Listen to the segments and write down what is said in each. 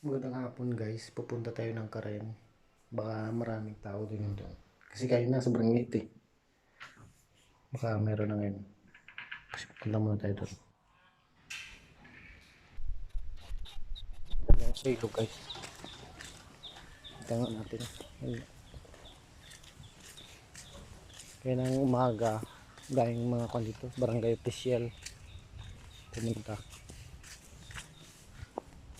Magandang hapon guys, pupunta tayo ng Karen. Baka maraming tao din doon. Kasi kayo na sobrang init eh. Baka meron na ngayon. Kasi pupunta muna tayo doon. Ayan sa ilog guys. Tingnan natin. Kaya ng umaga, gayong mga kwan dito, barangay official. Pumunta.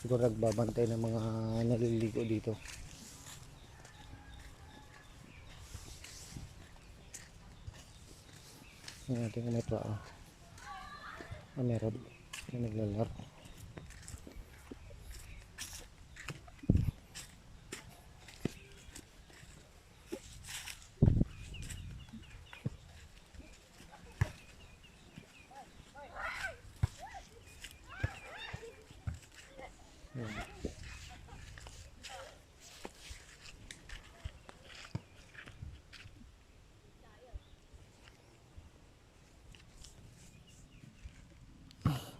Siguro nagbabantay ng mga naliligo dito. Tingnan natin kung may tao. Ah, meron. May naglalaro.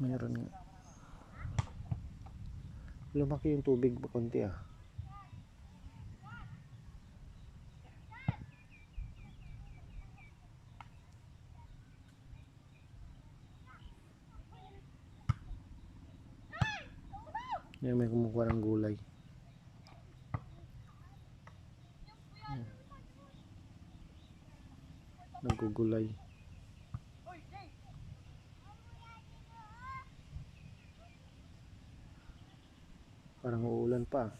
Meron nga. Lumaki yung tubig pa konti ah. Yan may kumukuha ng gulay. Nagugulay. Parang uulan pa.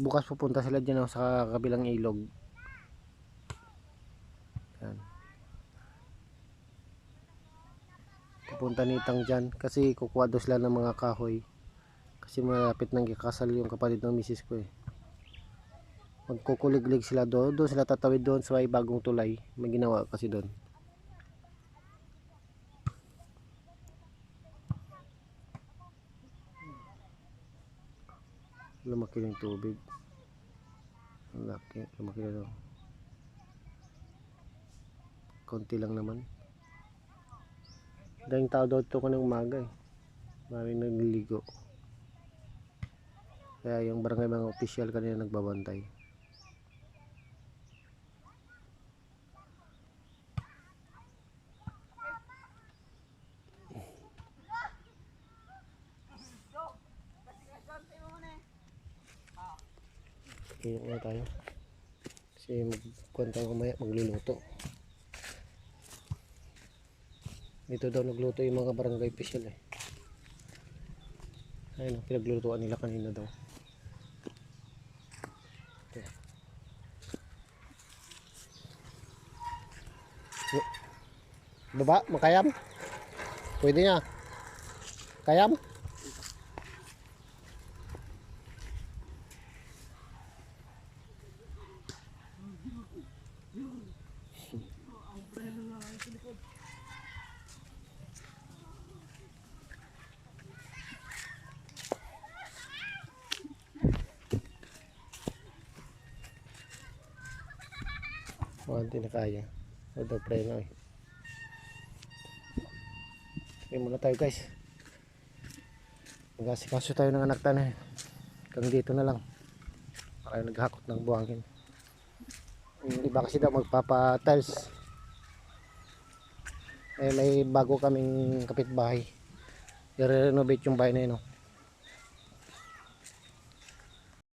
Bukas pupunta sila dyan oh, sa kabilang ilog. Yan. Pupunta nitang dyan kasi kukuha daw sila ng mga kahoy. Kasi malapit nang ikasal yung kapatid ng misis ko eh. Magkukuliglig sila doon. Doon sila tatawid doon sa bagong tulay. May ginawa kasi doon. Lumaki ng tubig. Ang laki. Lumaki na daw. Konti lang naman. Dahil tao daw ito ko ng umaga eh. Maraming nagliligo. Kaya yung barangay mga official kanina nagbabantay kaya na tayo. Kasi magkuhan tayo kumaya magluluto. Dito daw nagluto yung mga barangay official eh. Ayun pinaglulutuan nila kanina daw. Ito. Y- baba makayam? Pwede nga kayam Oh, hindi na kaya. O daw preno eh. Okay muna tayo guys. Mag-asikaso tayo ng anak tanay. Hanggang dito na lang. Para naghakot ng buhangin. Yung iba kasi daw magpapa-tiles. Eh may bago kaming kapitbahay. I-renovate yung bahay na yun. Oh.